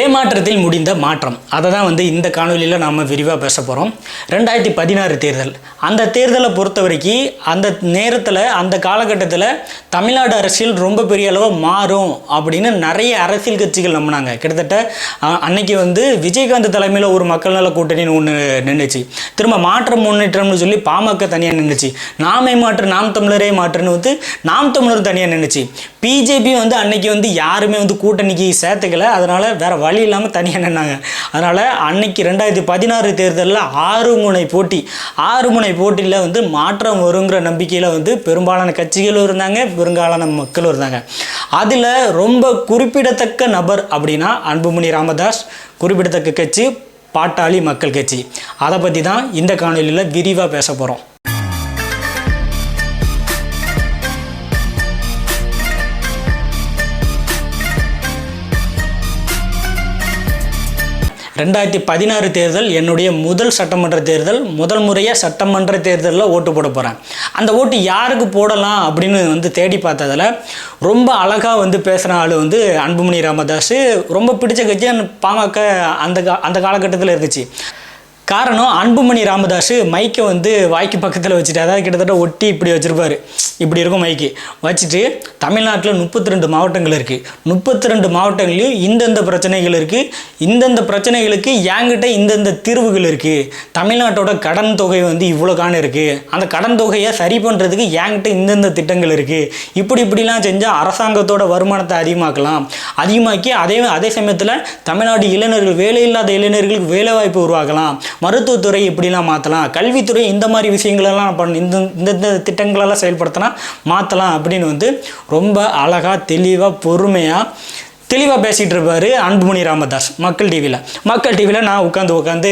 ஏமாற்றத்தில் முடிந்த மாற்றம். அதை தான் வந்து இந்த காணொலியில் நாம் விரிவாக பேச போகிறோம் ரெண்டாயிரத்தி பதினாறு தேர்தல். அந்த தேர்தலை பொறுத்த வரைக்கும் அந்த நேரத்தில் அந்த காலகட்டத்தில் தமிழ்நாடு அரசியல் ரொம்ப பெரிய அளவு மாறும் அப்படின்னு நிறைய அரசியல் கட்சிகள் நம்பினாங்க. கிட்டத்தட்ட அன்னைக்கு வந்து விஜயகாந்த் தலைமையில் ஒரு மக்கள் நல கூட்டணின்னு ஒன்று நின்றுச்சு திரும்ப மாற்றம் முன்னேற்றம்னு சொல்லி பாமக தனியாக நின்றுச்சு நாமே மாற்று நாம் தமிழரே மாற்றுன்னு வந்து நாம் தமிழர் தனியாக நின்றுச்சு பிஜேபி வந்து அன்னைக்கு வந்து யாருமே வந்து கூட்டணிக்கு சேர்த்துக்கல. அதனால் வேற வழி இல்லாமல் தனியாக நின்னாங்க. அதனால் அன்னைக்கு ரெண்டாயிரத்தி பதினாறு தேர்தலில் ஆறு முனை போட்டி ஆறு முனை போட்டியில் வந்து மாற்றம் வருங்கிற நம்பிக்கையில் வந்து பெரும்பாலான கட்சிகளும் இருந்தாங்க பெரும்பாலான மக்களும் இருந்தாங்க. அதில் ரொம்ப குறிப்பிடத்தக்க நபர் அப்படின்னா அன்புமணி ராமதாஸ் குறிப்பிடத்தக்க கட்சி பாட்டாளி மக்கள் கட்சி. அதை பற்றி தான் இந்த காணொலியில் விரிவாக பேச போகிறோம் ரெண்டாயிரத்தி பதினாறு தேர்தல் என்னுடைய முதல் சட்டமன்ற தேர்தல் முதல் முறையாக சட்டமன்ற தேர்தலில் ஓட்டு போட போகிறேன் அந்த ஓட்டு யாருக்கு போடலாம் அப்படின்னு வந்து தேடி பார்த்ததில் ரொம்ப அழகாக வந்து பேசுகிற ஆள் வந்து அன்புமணி ராமதாஸ் ரொம்ப பிடிச்ச கட்சி பாமக அந்த கா- அந்த காலகட்டத்தில் இருந்துச்சு. காரணம் அன்புமணி ராமதாஸ் மைக்கை வந்து வாய்க்கு பக்கத்தில் வச்சுட்டு அதாவது கிட்டத்தட்ட ஒட்டி இப்படி வச்சுருப்பாரு. இப்படி இருக்கும் மைக்கு. வச்சுட்டு தமிழ்நாட்டில் முப்பத்தி ரெண்டு மாவட்டங்கள் இருக்குது முப்பத்தி ரெண்டு மாவட்டங்களையும் இந்தந்த பிரச்சனைகள் இருக்குது இந்தந்த பிரச்சனைகளுக்கு என்கிட்ட இந்தந்த தீர்வுகள் இருக்குது தமிழ்நாட்டோட கடன் தொகை வந்து இவ்வளோ காண இருக்குது அந்த கடன் தொகையை சரி பண்ணுறதுக்கு என்கிட்ட இந்தந்த திட்டங்கள் இருக்குது இப்படி இப்படிலாம் செஞ்சால் அரசாங்கத்தோட வருமானத்தை அதிகமாக்கலாம். அதிகமாக்கி அதே அதே சமயத்தில் தமிழ்நாடு இளைஞர்கள் வேலை இல்லாத இளைஞர்களுக்கு வேலைவாய்ப்பு உருவாக்கலாம். மருத்துவத்துறை இப்படிலாம் மாற்றலாம் கல்வித்துறை இந்த மாதிரி விஷயங்களெல்லாம் பண்ண இந்த இந்த திட்டங்களெல்லாம் செயல்படுத்தினா மாற்றலாம் அப்படின்னு வந்து ரொம்ப அழகாக தெளிவாக பொறுமையாக தெளிவாக பேசிகிட்டு இருப்பார் அன்புமணி ராமதாஸ் மக்கள் டிவியில் மக்கள் டிவியில் நான் உட்காந்து உட்காந்து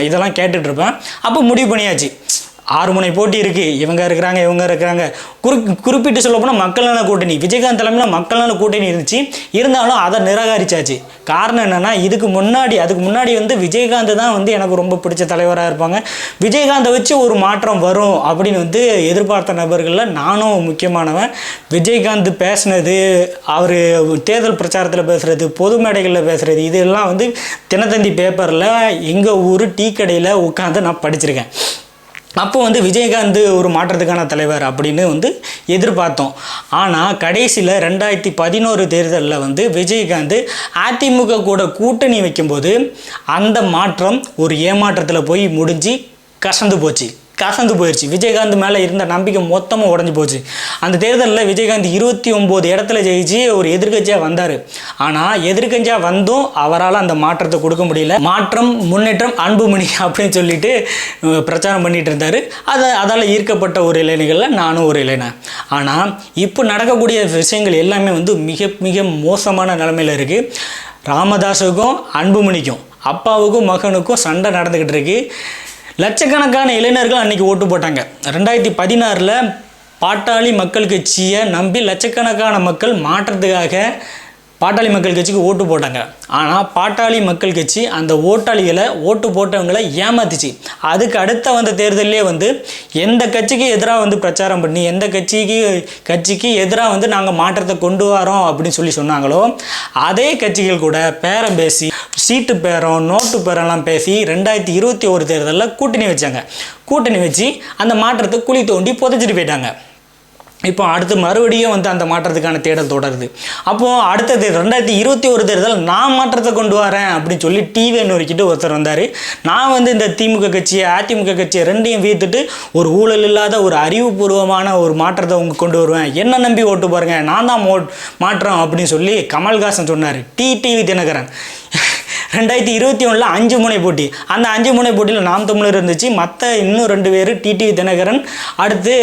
இதெல்லாம் கேட்டுட்ருப்பேன் அப்போ முடிவு பண்ணியாச்சு. ஆறு முனை போட்டி இருக்குது இவங்க இருக்கிறாங்க இவங்க இருக்கிறாங்க. குறி குறிப்பிட்டு சொல்ல போனால் மக்கள் நல கூட்டணி. விஜயகாந்த் தலைமையில் மக்கள் நல கூட்டணி இருந்துச்சு. இருந்தாலும் அதை நிராகரிச்சாச்சு. காரணம் என்னென்னா இதுக்கு முன்னாடி அதுக்கு முன்னாடி வந்து விஜயகாந்த் தான் வந்து எனக்கு ரொம்ப பிடிச்ச தலைவராக இருப்பாங்க. விஜயகாந்தை வச்சு ஒரு மாற்றம் வரும் அப்படின்னு வந்து எதிர்பார்த்த நபர்களில் நானும் முக்கியமானவன். விஜயகாந்த் பேசினது அவர் தேர்தல் பிரச்சாரத்தில் பேசுகிறது பொது மேடைகளில் பேசுகிறது இதெல்லாம் வந்து தினத்தந்தி பேப்பரில் எங்கள் ஊர் டீ கடையில் உட்காந்து நான் படிச்சிருக்கேன். அப்போ வந்து விஜயகாந்த் ஒரு மாற்றத்துக்கான தலைவர் அப்படின்னு வந்து எதிர்பார்த்தோம். ஆனால் கடைசியில் ரெண்டாயிரத்தி பதினோரு தேர்தலில் வந்து விஜயகாந்த் அதிமுக கூட கூட்டணி வைக்கும்போது அந்த மாற்றம் ஒரு ஏமாற்றத்தில் போய் முடிஞ்சு கசந்து போச்சு. கசந்து போயிடுச்சு விஜயகாந்த் மேலே இருந்த நம்பிக்கை மொத்தமாக உடஞ்சி போச்சு. அந்த தேர்தலில் விஜயகாந்த் இருபத்தி ஒம்பது இடத்துல ஜெயிச்சு ஒரு எதிர்க்கட்சியாக வந்தார். ஆனால் எதிர்க்கட்சியாக வந்தும் அவரால் அந்த மாற்றத்தை கொடுக்க முடியல. மாற்றம் முன்னேற்றம் அன்புமணி அப்படின்னு சொல்லிட்டு பிரச்சாரம் பண்ணிட்டு இருந்தார். அதை அதால் ஈர்க்கப்பட்ட ஒரு இளைஞர்களில் நானும் ஒரு இளைஞன். ஆனால் இப்போ நடக்கக்கூடிய விஷயங்கள் எல்லாமே வந்து மிக மிக மோசமான நிலமையில் இருக்குது ராமதாஸுக்கும் அன்புமணிக்கும் அப்பாவுக்கும் மகனுக்கும் சண்டை நடந்துக்கிட்டு இருக்குது லட்சக்கணக்கான இளைஞர்கள் அன்னைக்கு ஓட்டு போட்டாங்க. ரெண்டாயிரத்தி பதினாறில் பாட்டாளி மக்கள் கட்சியை நம்பி லட்சக்கணக்கான மக்கள் மாற்றத்துக்காக பாட்டாளி மக்கள் கட்சிக்கு ஓட்டு போட்டாங்க. ஆனால் பாட்டாளி மக்கள் கட்சி அந்த ஓட்டாளிகளை ஓட்டு போட்டவங்களை ஏமாத்துச்சு. அதுக்கு அடுத்த வந்த தேர்தலே வந்து எந்த கட்சிக்கு எதிராக வந்து பிரச்சாரம் பண்ணி எந்த கட்சிக்கு கட்சிக்கு எதிராக வந்து நாங்கள் மாற்றத்தை கொண்டு வரோம் அப்படின்னு சொல்லி சொன்னாங்களோ அதே கட்சிகள் கூட பேரம் பேசி சீட்டு பேரம் நோட்டு பேரம்லாம் பேசி ரெண்டாயிரத்தி இருபத்தி ஒரு தேர்தலில் கூட்டணி வச்சாங்க. கூட்டணி வச்சு அந்த மாற்றத்தை குழி தோண்டி புதைச்சிட்டு போயிட்டாங்க. இப்போ அடுத்து மறுபடியும் வந்து அந்த மாற்றத்துக்கான தேடல் தொடருது. அப்போது அடுத்தது ரெண்டாயிரத்தி இருபத்தி ஒரு தேர்தல் நான் மாற்றத்தை கொண்டு வரேன் அப்படின்னு சொல்லி டிவி நொறுக்கிட்டு ஒருத்தர் வந்தார். நான் வந்து இந்த திமுக கட்சியை அதிமுக கட்சியை ரெண்டையும் வீத்துட்டு ஒரு ஊழல் இல்லாத ஒரு அறிவுபூர்வமான ஒரு மாற்றத்தை உங்க கொண்டு வருவேன். என்ன நம்பி ஓட்டு பாருங்க நான் தான் மோ மாற்றம் அப்படின்னு சொல்லி கமல்ஹாசன் சொன்னார். T TV Dhinakaran. ரெண்டாயிரத்தி இருபத்தி ஒன்றில் அஞ்சு முனை போட்டி. அந்த அஞ்சு முனை போட்டியில் நாம் தமிழர் இருந்துச்சு. மற்ற இன்னும் ரெண்டு பேர் டிடிவி தினகரன் அடுத்து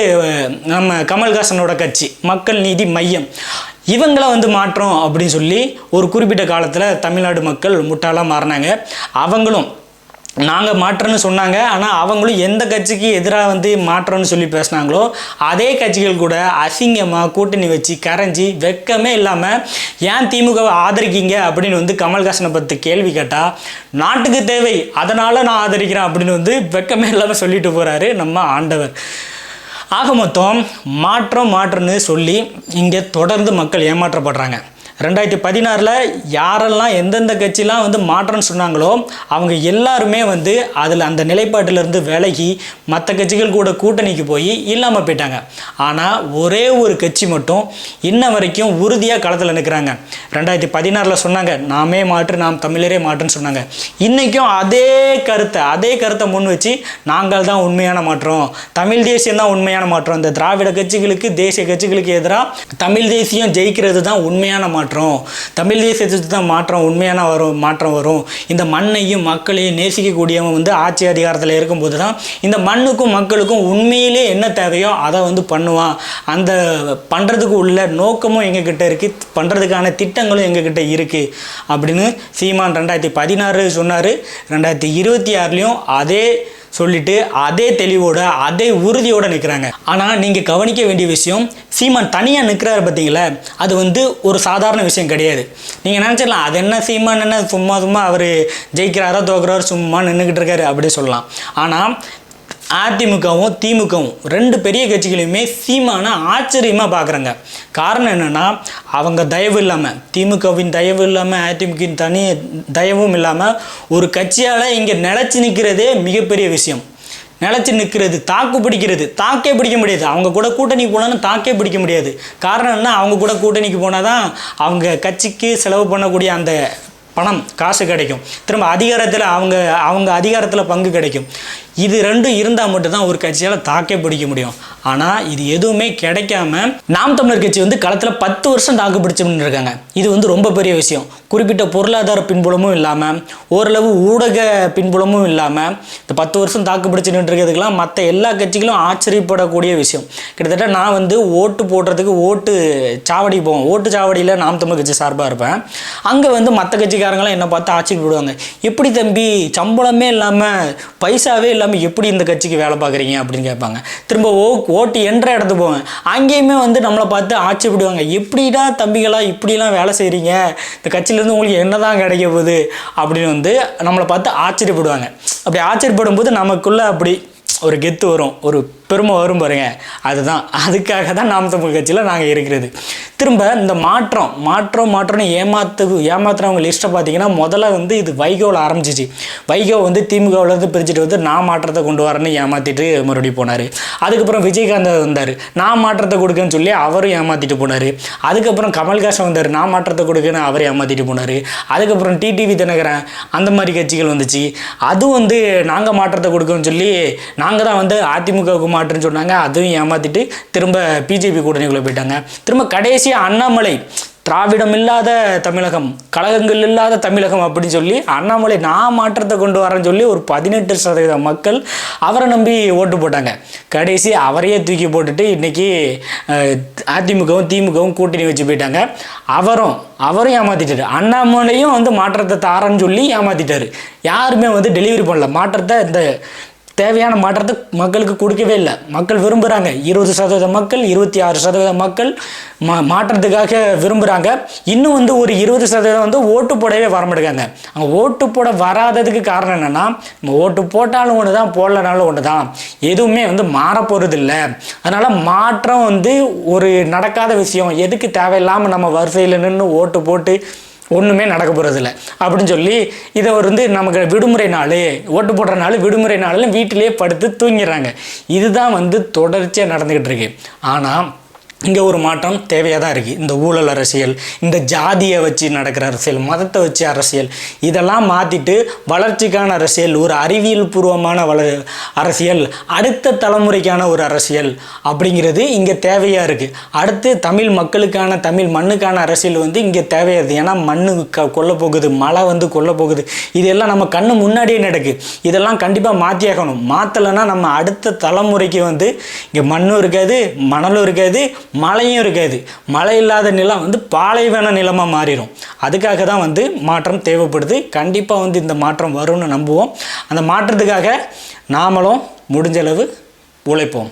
நம்ம கமல்ஹாசனோட கட்சி மக்கள் நீதி மையம். இவங்களை வந்து மாற்றோம் அப்படின்னு சொல்லி ஒரு குறிப்பிட்ட காலத்தில் தமிழ்நாடு மக்கள் முட்டாளாக மாறினாங்க. அவங்களும் நாங்கள் மாற்றம்னு சொன்னாங்க. ஆனால் அவங்களும் எந்த கட்சிக்கு எதிராக வந்து மாற்றம்னு சொல்லி பேசுனாங்களோ அதே கட்சிகள் கூட அசிங்கமாக கூட்டணி வச்சு கரைஞ்சி வெக்கமே இல்லாமல் ஏன் திமுகவை ஆதரிக்கீங்க? அப்படின்னு வந்து கமல்ஹாசனை பற்றி கேள்வி கேட்டால் நாட்டுக்கு தேவை. அதனால் நான் ஆதரிக்கிறேன். அப்படின்னு வந்து வெக்கமே இல்லாமல் சொல்லிட்டு போகிறாரு நம்ம ஆண்டவர். ஆக மொத்தம் மாற்றம் மாற்றம்னு சொல்லி இங்கே தொடர்ந்து மக்கள் ஏமாற்றப்படுறாங்க. ரெண்டாயிரத்தி பதினாறில் யாரெல்லாம் எந்தெந்த கட்சிலாம் வந்து மாற்றம்னு சொன்னாங்களோ அவங்க எல்லாருமே வந்து அதில் அந்த நிலைப்பாட்டிலிருந்து விலகி மற்ற கட்சிகள் கூட கூட்டணிக்கு போய் இல்லாமல் போயிட்டாங்க. ஆனால் ஒரே ஒரு கட்சி மட்டும் இன்ன வரைக்கும் உறுதியாக களத்தில் நிற்கிறாங்க ரெண்டாயிரத்தி பதினாறில் சொன்னாங்க நாமே மாற்று நாம் தமிழரே மாற்றுன்னு சொன்னாங்க. இன்றைக்கும் அதே கருத்தை அதே கருத்தை முன் வச்சு நாங்கள் தான் உண்மையான மாற்றம். தமிழ் தேசியம் தான் உண்மையான மாற்றம். இந்த திராவிட கட்சிகளுக்கு தேசிய கட்சிகளுக்கு எதிராக தமிழ் தேசியம் ஜெயிக்கிறது தான் உண்மையான மாற்றம். மாற்றம். தமிழ் தேசியத்துக்கு தான் மாற்றம் உண்மையான வரும் மாற்றம் வரும். இந்த மண்ணையும் மக்களையும் நேசிக்கக்கூடியவன் வந்து ஆட்சி அதிகாரத்தில் இருக்கும்போது தான் இந்த மண்ணுக்கும் மக்களுக்கும் உண்மையிலே என்ன தேவையோ அதை வந்து பண்ணுவான். அந்த பண்ணுறதுக்கு உள்ள நோக்கமும் எங்ககிட்ட இருக்குது பண்ணுறதுக்கான திட்டங்களும் எங்ககிட்ட இருக்குது அப்படின்னு சீமான் ரெண்டாயிரத்தி பதினாறு சொன்னார். ரெண்டாயிரத்தி இருபத்தி ஆறுலேயும் அதே சொல்லிட்டு அதே தெளிவோட அதே உறுதியோட நிற்கிறாங்க ஆனால் நீங்கள் கவனிக்க வேண்டிய விஷயம் சீமான் தனியாக நிற்கிறாரு பார்த்தீங்களா அது வந்து ஒரு சாதாரண விஷயம் கிடையாது. நீங்கள் நினச்சிடலாம் அது என்ன சீமான் என்ன சும்மா சும்மா அவர் ஜெயிக்கிறாரோ தோக்குறாரோ சும்மா நின்றுக்கிட்டு இருக்காரு அப்படி சொல்லலாம். ஆனால் அதிமுகவும் திமுகவும் ரெண்டு பெரிய கட்சிகளையுமே சீமான ஆச்சரியமாக பார்க்குறாங்க காரணம் என்னென்னா அவங்க தயவு இல்லாமல் திமுகவின் தயவு இல்லாமல் அதிமுகவின் தனி தயவும் இல்லாமல் ஒரு கட்சியால் இங்கே நிலச்சி நிற்கிறதே மிகப்பெரிய விஷயம். நிலச்சி நிற்கிறது தாக்கு பிடிக்கிறது தாக்கே பிடிக்க முடியாது. அவங்க கூட கூட்டணிக்கு போனாலும் தாக்கே பிடிக்க முடியாது. காரணம் என்ன அவங்க கூட கூட்டணிக்கு போனால் தான் அவங்க கட்சிக்கு செலவு பண்ணக்கூடிய அந்த பணம் காசு கிடைக்கும். திரும்ப அதிகாரத்தில் அவங்க அவங்க அதிகாரத்தில் பங்கு கிடைக்கும். இது ரெண்டும் இருந்தால் மட்டும்தான் ஒரு கட்சியால் தாக்கே பிடிக்க முடியும். ஆனால் இது எதுவுமே கிடைக்காம நாம் தமிழர் கட்சி வந்து களத்தில் பத்து வருஷம் தாக்கு பிடிச்சுன்னு இருக்காங்க இது வந்து ரொம்ப பெரிய விஷயம். குறிப்பிட்ட பொருளாதார பின்புலமும் இல்லாமல் ஓரளவு ஊடக பின்புலமும் இல்லாமல் இந்த பத்து வருஷம் தாக்கு பிடிச்சு நின்றுருக்கிறதுக்கெல்லாம் மற்ற எல்லா கட்சிகளும் ஆச்சரியப்படக்கூடிய விஷயம். கிட்டத்தட்ட நான் வந்து ஓட்டு போடுறதுக்கு ஓட்டு சாவடி போவோம் ஓட்டு சாவடியில் நாம் தமிழ் கட்சி சார்பாக இருப்பேன். அங்கே வந்து மற்ற கட்சிக்காரங்களாம் என்னை பார்த்து ஆச்சரியப்படுவாங்க. எப்படி தம்பி சம்பளமே இல்லாமல் பைசாவே இல்லாமல் எப்படி இந்த கட்சிக்கு வேலை பார்க்குறீங்க அப்படின்னு கேட்பாங்க. திரும்ப ஓ ஓட்டு என்ற இடத்துக்கு போவேன் அங்கேயுமே வந்து நம்மளை பார்த்து ஆச்சரியப்படுவாங்க எப்படிடா தம்பிகளாக இப்படிலாம் வேலை செய்கிறீங்க இந்த கட்சியிலேருந்து உங்களுக்கு என்னதான் கிடைக்க போகுது? அப்படின்னு வந்து நம்மளை பார்த்து ஆச்சரியப்படுவாங்க. அப்படி ஆச்சரியப்படும் போது நமக்குள்ளே அப்படி ஒரு கெத்து வரும். ஒரு பெருமை வரும் பாருங்க. அதுதான். அதுக்காக தான் நாம் தமிழ் கட்சியில் நாங்கள் இருக்கிறது. திரும்ப இந்த மாற்றம் மாற்றம் மாற்றம்னு ஏமாத்து ஏமாத்துறவங்க லிஸ்ட்டை பார்த்தீங்கன்னா முதல்ல வந்து இது வைகோவில் ஆரம்பிச்சிச்சு. வைகோ வந்து திமுகவிலேருந்து பிரிச்சுட்டு வந்து நான் மாற்றத்தை கொண்டு வரேன்னு ஏமாற்றிட்டு மறுபடியும் போனார். அதுக்கப்புறம் விஜயகாந்த் வந்தார். நான் மாற்றத்தை கொடுக்கன்னு சொல்லி அவரும் ஏமாற்றிட்டு போனார். அதுக்கப்புறம் கமல்ஹாசன் வந்தார். நான் மாற்றத்தை கொடுக்குன்னு அவர் ஏமாற்றிட்டு போனார். அதுக்கப்புறம் டிடிவி தினகரன் அந்த மாதிரி கட்சிகள் வந்துச்சு. அது வந்து நாங்கள் மாற்றத்தை கொடுக்கணும்னு சொல்லி நாங்கள் தான் வந்து அதிமுகவுக்கு மாற்றுன்னு சொன்னாங்க. அதுவும் ஏமாற்றிட்டு திரும்ப பிஜேபி கூட்டணிக்குள்ளே போயிட்டாங்க. திரும்ப கடைசியாக அண்ணாமலை திராவிடம் இல்லாத தமிழகம் கழகங்கள் இல்லாத தமிழகம் அப்படின்னு சொல்லி அண்ணாமலை நான் மாற்றத்தை கொண்டு வரேன்னு சொல்லி ஒரு பதினெட்டு சதவீத மக்கள் அவரை நம்பி ஓட்டு போட்டாங்க. கடைசி அவரையே தூக்கி போட்டுட்டு இன்றைக்கி அதிமுகவும் திமுகவும் கூட்டணி வச்சு போயிட்டாங்க. அவரும் அவரும் ஏமாற்றிட்டாரு அண்ணாமலையும் வந்து மாற்றத்தை தாரன்னு சொல்லி ஏமாற்றிட்டாரு யாருமே வந்து டெலிவரி பண்ணல. மாற்றத்தை இந்த தேவையான மாற்றத்தை மக்களுக்கு கொடுக்கவே இல்லை. மக்கள் விரும்புகிறாங்க இருபது சதவீத மக்கள் இருபத்தி ஆறு சதவீத மக்கள் மா மாற்றத்துக்காக விரும்புகிறாங்க இன்னும் வந்து ஒரு இருபது சதவீதம் வந்து ஓட்டு போடவே வரமாட்டேங்காங்க அவங்க ஓட்டு போட வராததுக்கு காரணம் என்னென்னா நம்ம ஓட்டு போட்டாலும் ஒன்று தான் போடலனாலும் ஒன்று தான் எதுவுமே வந்து மாறப்போகிறது இல்லை அதனால் மாற்றம் வந்து ஒரு நடக்காத விஷயம். எதுக்கு தேவையில்லாமல் நம்ம வரிசையில் நின்று ஓட்டு போட்டு ஒன்றுமே நடக்க போகிறதில்ல அப்படின்னு சொல்லி இதை வந்து நமக்கு விடுமுறை நாள் ஓட்டு போடுற நாள் விடுமுறை நாளில் வீட்டிலேயே படுத்து தூங்கிடுறாங்க. இதுதான் வந்து தொடர்ச்சியாக நடந்துக்கிட்டு இருக்கு. ஆனால் இங்கே ஒரு மாற்றம் தேவையாக தான் இருக்குது இந்த ஊழல் அரசியல் இந்த ஜாதியை வச்சு நடக்கிற அரசியல் மதத்தை வச்சு அரசியல் இதெல்லாம் மாற்றிட்டு வளர்ச்சிக்கான அரசியல் ஒரு அறிவியல் பூர்வமான வள அரசியல் அடுத்த தலைமுறைக்கான ஒரு அரசியல் அப்படிங்கிறது இங்கே தேவையாக இருக்குது அடுத்து தமிழ் மக்களுக்கான தமிழ் மண்ணுக்கான அரசியல் வந்து இங்கே தேவையாக இருக்குது ஏன்னா மண்ணு க கொல்ல போகுது மழை வந்து கொல்ல போகுது. இதெல்லாம் நம்ம கண்ணு முன்னாடியே நடக்கு. இதெல்லாம் கண்டிப்பாக மாற்றியாகணும் மாற்றலைன்னா நம்ம அடுத்த தலைமுறைக்கு வந்து இங்கே மண்ணும் இருக்காது மணலும் இருக்காது மழையும் இருக்காது. மழை இல்லாத நிலம் வந்து பாலைவன நிலமாக மாறிடும் அதுக்காக தான் வந்து மாற்றம் தேவைப்படுது. கண்டிப்பாக வந்து இந்த மாற்றம் வரும்னு நம்புவோம். அந்த மாற்றத்துக்காக நாமளும் முடிஞ்சளவு உழைப்போம்.